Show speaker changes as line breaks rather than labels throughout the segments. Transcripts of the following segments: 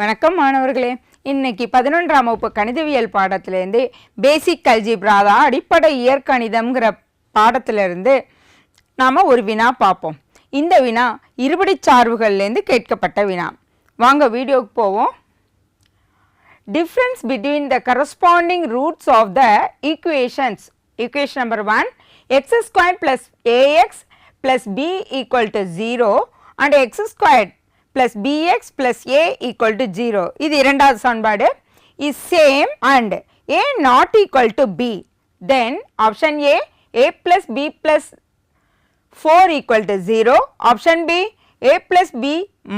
வணக்கம் மாணவர்களே. இன்னைக்கு பதினொன்றாம் வகுப்பு கணிதவியல் பாடத்திலேருந்து பேசிக் அல்ஜிப்ரா தான் அடிப்படை இயற்கணிதம்ங்கிற பாடத்திலிருந்து நாம் ஒரு வினா பார்ப்போம். இந்த வினா இருபடி சார்புகள்லேருந்து கேட்கப்பட்ட வினா. வாங்க வீடியோக்கு போவோம். Difference between the corresponding roots of the equations equation number one x square plus a x plus b equal to zero and x square plus bx plus a equal to 0 இது இரண்டாவது சமன்பாடு is same and a not equal to b then option a a plus b plus 4 equal to 0 option b a plus b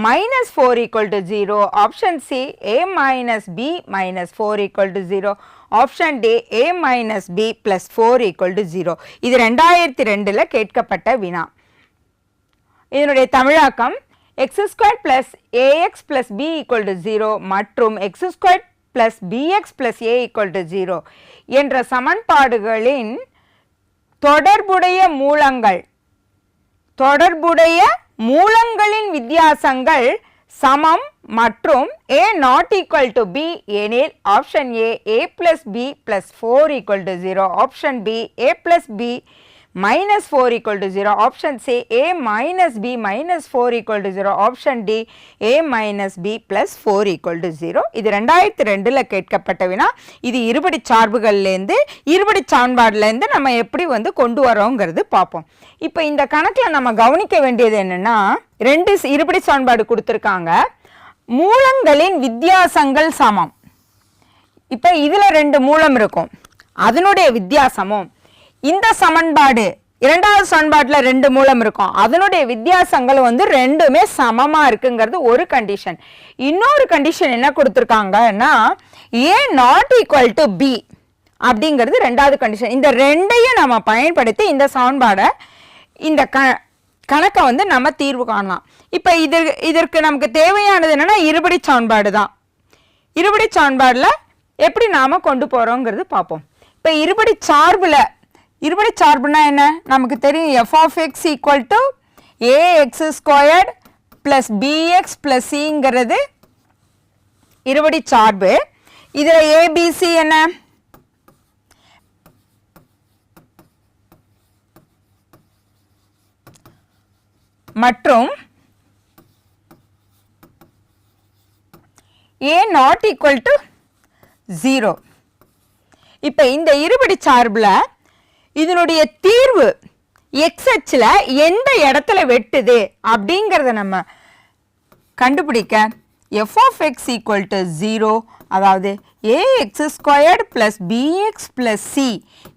minus 4 equal to 0 option c a minus b minus 4 equal to 0 option d a minus b plus 4 equal to 0 இது ரெண்டாயிரத்தி ரெண்டில் கேட்கப்பட்ட வினா இதனுடைய தமிழாக்கம் x square plus a x plus b equal to zero மற்றும் x square plus b x plus a equal to zero என்ற சமன்பாடுகளின் தொடர்புடைய மூலங்கள் தொடர்புடைய மூலங்களின் வித்தியாசங்கள் சமம் மற்றும் a not equal to b எனில் option a a plus b plus four equal to zero option b a plus b minus four equal to zero option c a minus b minus four equal to zero option d a minus b plus four equal to zero இது ரெண்டாயிரத்தி ரெண்டில் கேட்கப்பட்ட வினா. இது இருபடி சார்புகள்லேருந்து இருபடி சான்பாடுலேருந்து நம்ம எப்படி வந்து கொண்டு வரோங்கிறது பார்ப்போம். இப்போ இந்த கணக்கில் நம்ம கவனிக்க வேண்டியது என்னென்னா ரெண்டு இருபடி சான்பாடு கொடுத்துருக்காங்க. மூலங்களின் வித்தியாசங்கள் சமம். இப்போ இதில் ரெண்டு மூலம் இருக்கும். அதனுடைய வித்தியாசமும் இந்த சமன்பாடு இரண்டாவது சமன்பாட்டில் ரெண்டு மூலம் இருக்கும். அதனுடைய வித்தியாசங்கள் வந்து ரெண்டுமே சமமாக இருக்குங்கிறது ஒரு கண்டிஷன் இன்னொரு கண்டிஷன் என்ன கொடுத்துருக்காங்கன்னா a not equal to b அப்படிங்கிறது ரெண்டாவது கண்டிஷன் இந்த ரெண்டையும் நம்ம பயன்படுத்தி இந்த சமன்பாடை இந்த க கணக்கை வந்து நம்ம தீர்வு காணலாம். இப்போ இது இதற்கு நமக்கு தேவையானது என்னென்னா இருபடி சமன்பாடு தான். இருபடி சான்பாடில் எப்படி நாம் கொண்டு போகிறோங்கிறது பார்ப்போம். இப்போ இருபடி சார்பில் இருபடி சார்புனா என்ன? நமக்கு தெரியும் f of x equal to a x squared plus b x plus சிங்கிறது இருபடி சார்பு. இதில் ஏபிசி என்ன? மற்றும் a not equal to zero இப்போ இந்த இருபடி சார்பில் இதனுடைய தீர்வு எக்ஸ் அச்சில் எந்த இடத்துல வெட்டுது அப்படிங்கிறத நம்ம கண்டுபிடிக்க f of x equal to zero அதாவது a x squared plus b x plus c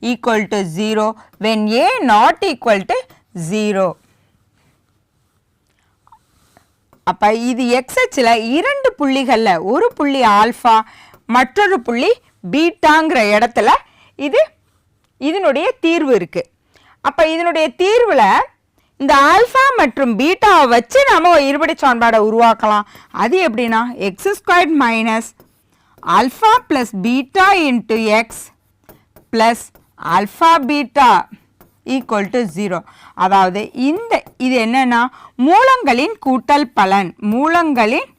equal to zero when a not equal to zero அப்போ இது எக்ஸ்ஹெச்சில் இரண்டு புள்ளிகளில் ஒரு புள்ளி ஆல்ஃபா மற்றொரு புள்ளி பீட்டாங்கிற இடத்துல இது இதனுடைய தீர்வு இருக்குது அப்போ இதனுடைய தீர்வில் இந்த ஆல்ஃபா மற்றும் பீட்டாவை வச்சு நம்ம ஒரு இருபடி சான்பாடை உருவாக்கலாம். அது எப்படின்னா x squared minus alpha plus beta into x plus alpha beta equal to zero அதாவது இந்த இது என்னன்னா மூலங்களின் கூட்டல் பலன் மூலங்களின்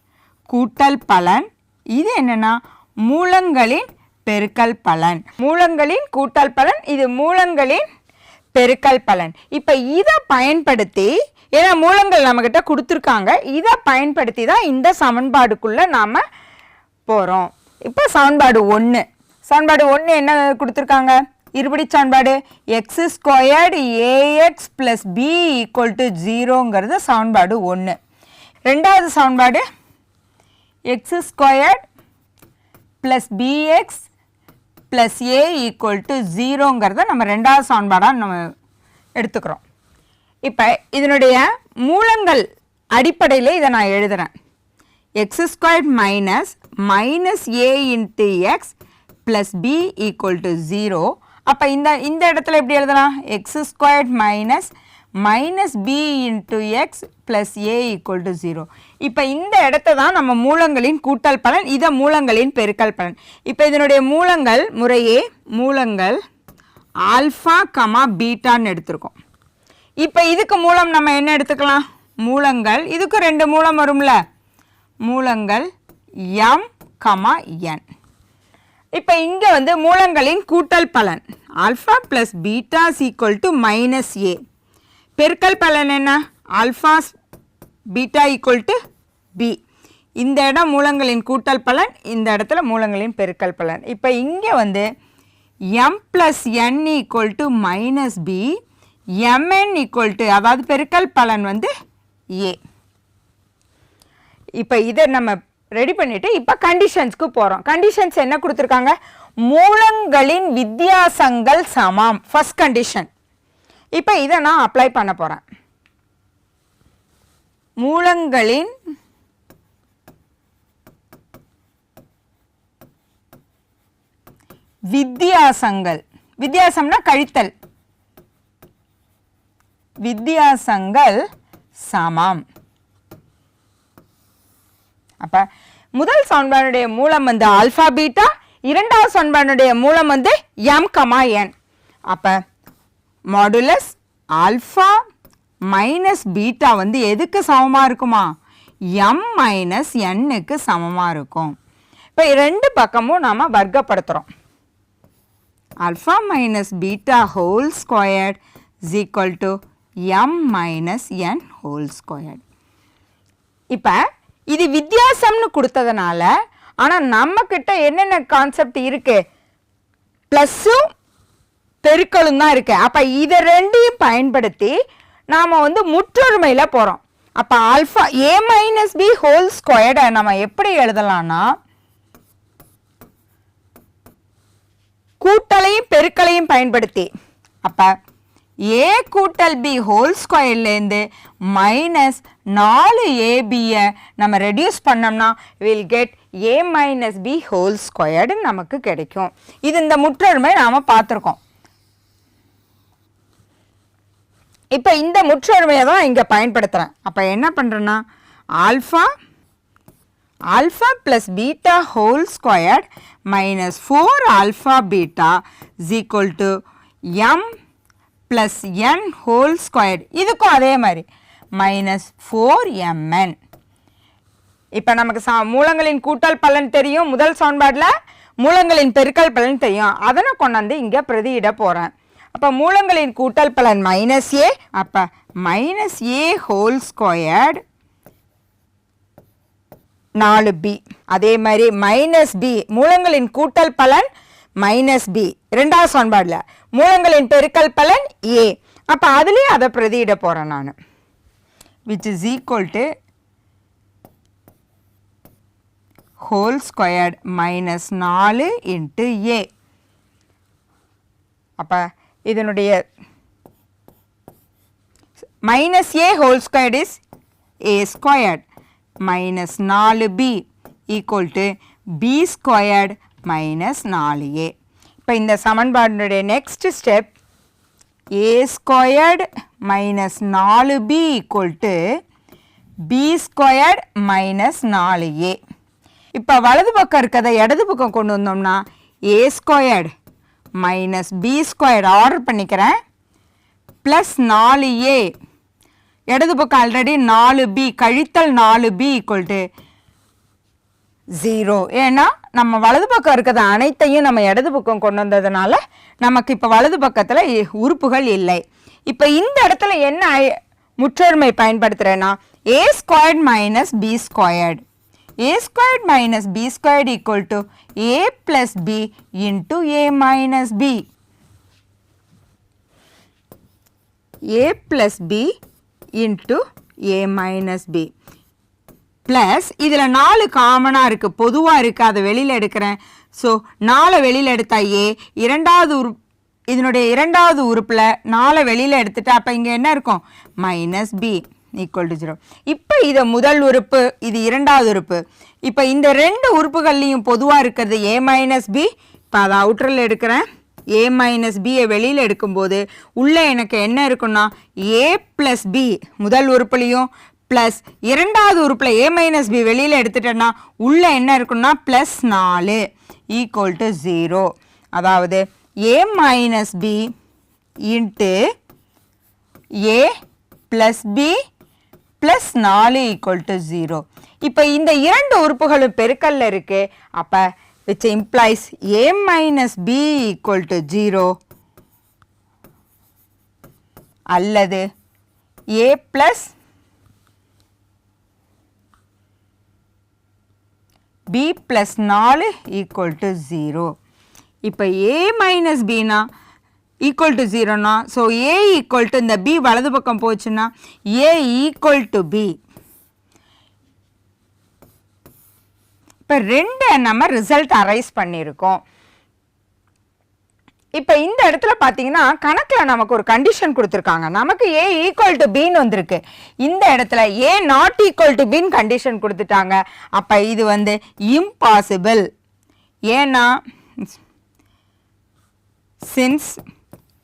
கூட்டல் பலன். இது என்னன்னா மூலங்களின் பெருக்கல் பலன். மூலங்களின் கூட்டல் பலன் இது மூலங்களின் பெருக்கல் பலன். இப்போ இதை பயன்படுத்தி ஏன்னா மூலங்கள் நம்மக்கிட்ட கொடுத்துருக்காங்க இதை பயன்படுத்தி தான் இந்த சமன்பாடுக்குள்ளே நாம் போகிறோம் இப்போ சமன்பாடு ஒன்று சமன்பாடு ஒன்று என்ன கொடுத்துருக்காங்க? இருபடி சமன்பாடு. X squared a x plus b equal to ஜீரோங்கிறது சமன்பாடு ஒன்று ரெண்டாவது சமன்பாடு x squared plus b x plus a equal to ஜீரோங்கிறத நம்ம ரெண்டாவது சமன்பாடாக நம்ம எடுத்துக்கிறோம். இப்போ இதனுடைய மூலங்கள் அடிப்படையில் இதை நான் எழுதுகிறேன் x squared minus minus a into x plus b equal to zero அப்போ இந்த இந்த இடத்துல எப்படி எழுதலாம்? X squared minus minus b into x plus a equal to zero இப்போ இந்த இடத்த தான் நம்ம மூலங்களின் கூட்டல் பலன் இதை மூலங்களின் பெருக்கல் பலன். இப்போ இதனுடைய மூலங்கள் முறையே மூலங்கள் ஆல்ஃபா கமா பீட்டான்னு எடுத்திருக்கோம். இப்போ இதுக்கு மூலம் நம்ம என்ன எடுத்துக்கலாம்? மூலங்கள். இதுக்கு ரெண்டு மூலம் வரும்ல? மூலங்கள் எம் கமா என் இப்போ இங்கே வந்து மூலங்களின் கூட்டல் பலன். Alpha plus beta equal to minus a பெருக்கல் பலன் என்ன? Alpha beta equal to b இந்த இடம் மூலங்களின் கூட்டல் பலன் இந்த இடத்துல மூலங்களின் பெருக்கல் பலன். இப்போ இங்கே வந்து m plus n equal to minus b m n equal to அதாவது பெருக்கல் பலன் வந்து ஏ இப்போ இதை நம்ம ரெடி பண்ணிவிட்டு இப்போ கண்டிஷன்ஸ்க்கு போகிறோம் கண்டிஷன்ஸ் என்ன கொடுத்துருக்காங்க? மூலங்களின் வித்தியாசங்கள் சமம். ஃபஸ்ட் கண்டிஷன் இப்போ இதை நான் அப்ளை பண்ண போகிறேன் மூலங்களின் வித்தியாசங்கள். வித்தியாசம்னா கழித்தல். வித்தியாசங்கள் சமம். அப்ப முதல் சமன்பாடுடைய மூலம் வந்து ஆல்பா பீட்டா இரண்டாவது சமன்பாடுடைய மூலம் வந்து எம் கமா என் அப்ப மாடுலஸ் ஆல்பா மைனஸ் பீட்டா வந்து எதுக்கு சமமா இருக்குமா? எம் மைனஸ் எண்ணுக்கு சமமா இருக்கும். இப்போ ரெண்டு பக்கமும் நாம வர்க்கப்படுத்துறோம். Alpha minus beta whole squared is equal to m minus n whole squared. இப்போ இது வித்தியாசம்னு கொடுத்ததுனால ஆனால் நம்மக்கிட்ட என்னென்ன கான்செப்ட் இருக்கு? ப்ளஸ்ஸும் பெருக்களும் தான் இருக்கு. அப்போ இதை ரெண்டையும் பயன்படுத்தி நாம் வந்து முற்றொருமையில் போகிறோம் அப்போ alpha a minus b whole ஸ்கொயர்டை நம்ம எப்படி எழுதலாம்னா கூட்டலையும் பெருக்கலையும் பயன்படுத்தி. அப்போ ஏ கூட்டல் பி ஹோல் ஸ்கொயர்லேருந்து மைனஸ் நாலு ஏபியை நம்ம ரெடியூஸ் பண்ணோம்னா will get a minus b whole squared நமக்கு கிடைக்கும். இது இந்த முற்றொருமை நாம் பார்த்துருக்கோம். இப்போ இந்த முற்றொருமையை தான் இங்கே பயன்படுத்துகிறேன் அப்போ என்ன பண்ணுறேன்னா alpha alpha plus beta whole squared minus 4 alpha beta is equal to m plus n whole squared. இதுக்கும் அதே மாதிரி. Minus 4mn இப்போ நமக்கு சா மூலங்களின் கூட்டல் பலன் தெரியும். முதல் சமன்பாடில் மூலங்களின் பெருக்கல் பலன் தெரியும். அதனை கொண்டாந்து இங்கே பிரதியிட போகிறேன் அப்போ மூலங்களின் கூட்டல் பலன் மைனஸ் ஏ அப்போ மைனஸ் ஏ ஹோல் ஸ்கொயர்டு நாலு பி அதே மாதிரி மைனஸ் பி மூலங்களின் கூட்டல் பலன் மைனஸ் பி ரெண்டாவது சமன்பாடில் மூலங்களின் பெருக்கல் பலன் ஏ அப்போ அதுலேயும் அதை பிரதியிட போகிறேன் நான். Which is equal to whole squared minus நாலு இன்ட்டு ஏ அப்போ இதனுடைய minus a whole squared is a squared minus நாலு b equal to b squared minus நாலு ஏ இப்போ இந்த சமன்பாடுடைய next step a squared minus நாலு b equal to b squared minus நாலு a இப்போ வலது பக்கம் இருக்கிறத இடது பக்கம் கொண்டு வந்தோம்னா a squared minus b squared order பண்ணிக்கிறேன். ப்ளஸ் நாலு ஏ இடது பக்கம் ஆல்ரெடி நாலு பி கழித்தல் நாலு பி ஈக்குவல் டு ஜீரோ ஏன்னா நம்ம வலது பக்கம் இருக்கிறது அனைத்தையும் நம்ம இடது பக்கம் கொண்டு வந்ததுனால நமக்கு இப்போ வலது பக்கத்தில் உறுப்புகள் இல்லை. இப்போ இந்த இடத்துல என்ன ஐ- முற்றொருமை பயன்படுத்துகிறேன்னா a squared minus b squared a squared minus b squared equal to a plus b into a minus b a plus b into a minus b. Plus இதில் நாலு காமனாக இருக்குது பொதுவாக இருக்குது அதை வெளியில் எடுக்கிறேன். ஸோ நாலை வெளியில் எடுத்தால் ஏ இரண்டாவது உறுப் இதனுடைய இரண்டாவது உறுப்பில் நாலை வெளியில் எடுத்துட்டு அப்போ இங்கே என்ன இருக்கும்? Minus b equal to zero இப்போ இதை முதல் உறுப்பு இது இரண்டாவது உறுப்பு. இப்போ இந்த ரெண்டு உறுப்புகள்லையும் பொதுவாக இருக்கிறது ஏ மைனஸ் பி இப்போ அதை அவுட்டரில் எடுக்கிறேன். ஏ மைனஸ் பியை வெளியில் எடுக்கும்போது உள்ளே எனக்கு என்ன இருக்குன்னா ஏ ப்ளஸ் பி முதல் உறுப்புலையும் ப்ளஸ் இரண்டாவது உறுப்பில் ஏ மைனஸ் பி வெளியில் எடுத்துட்டேன்னா உள்ளே என்ன இருக்குன்னா ப்ளஸ் நாலு ஈக்குவல் டு ஜீரோ அதாவது a minus b into a plus b plus நாலு ஈக்குவல் டு ஜீரோ இப்போ இந்த இரண்டு உறுப்புகளும் பெருக்கல்ல இருக்குது அப்போ which implies a minus b equal to zero அல்லது ஏ ப்ளஸ் பி ப்ளஸ் நாலு ஈக்குவல் டு ஜீரோ இப்போ a minus equal equal to ஜீரோனா so a equal to இந்த பி வலது பக்கம் போச்சுன்னா ஏ ஈக்குவல் டு பி இப்போ ரெண்டு நம்ம ரிசல்ட் அரைஸ் பண்ணியிருக்கோம். இப்போ இந்த இடத்துல பார்த்தீங்கன்னா கணக்கில் நமக்கு ஒரு கண்டிஷன் கொடுத்துருக்காங்க. நமக்கு ஏ ஈக்குவல் டு பின்னு வந்திருக்கு. இந்த இடத்துல a not equal to b condition கொடுத்துட்டாங்க. அப்போ இது வந்து இம்பாசிபிள் ஏன்னா since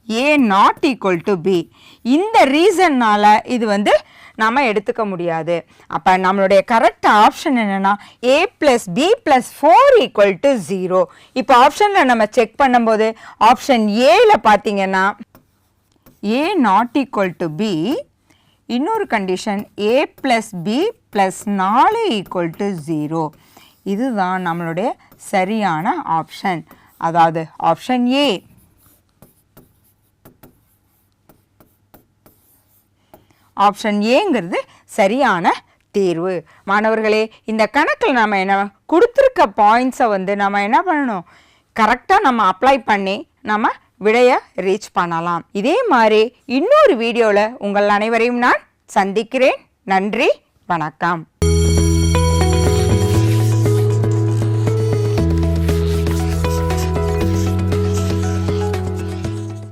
a not equal to b இந்த ரீசன்னால் இது வந்து நாம் எடுத்துக்க முடியாது. அப்போ நம்மளுடைய கரெக்ட் ஆப்ஷன் என்னென்னா A plus B plus four equal to zero இப்போ ஆப்ஷனில் நம்ம செக் பண்ணும்போது ஆப்ஷன் ஏல பார்த்தீங்கன்னா A not equal to B இன்னொரு condition A plus B plus நாலு ஈக்குவல் டு ஜீரோ இதுதான் நம்மளுடைய சரியான ஆப்ஷன் அதாவது ஆப்ஷன் ஏ ஆப்ஷன் ஏங்கிறது சரியான தீர்வு. மாணவர்களே இந்த கணக்கில் நம்ம என்ன கொடுத்துருக்க பாயிண்ட்ஸை வந்து நம்ம என்ன பண்ணணும்? கரெக்டாக நம்ம அப்ளை பண்ணி நம்ம விடையை ரீச் பண்ணலாம். இதே மாதிரி இன்னொரு வீடியோவில் உங்கள் அனைவரையும் நான் சந்திக்கிறேன். நன்றி வணக்கம்.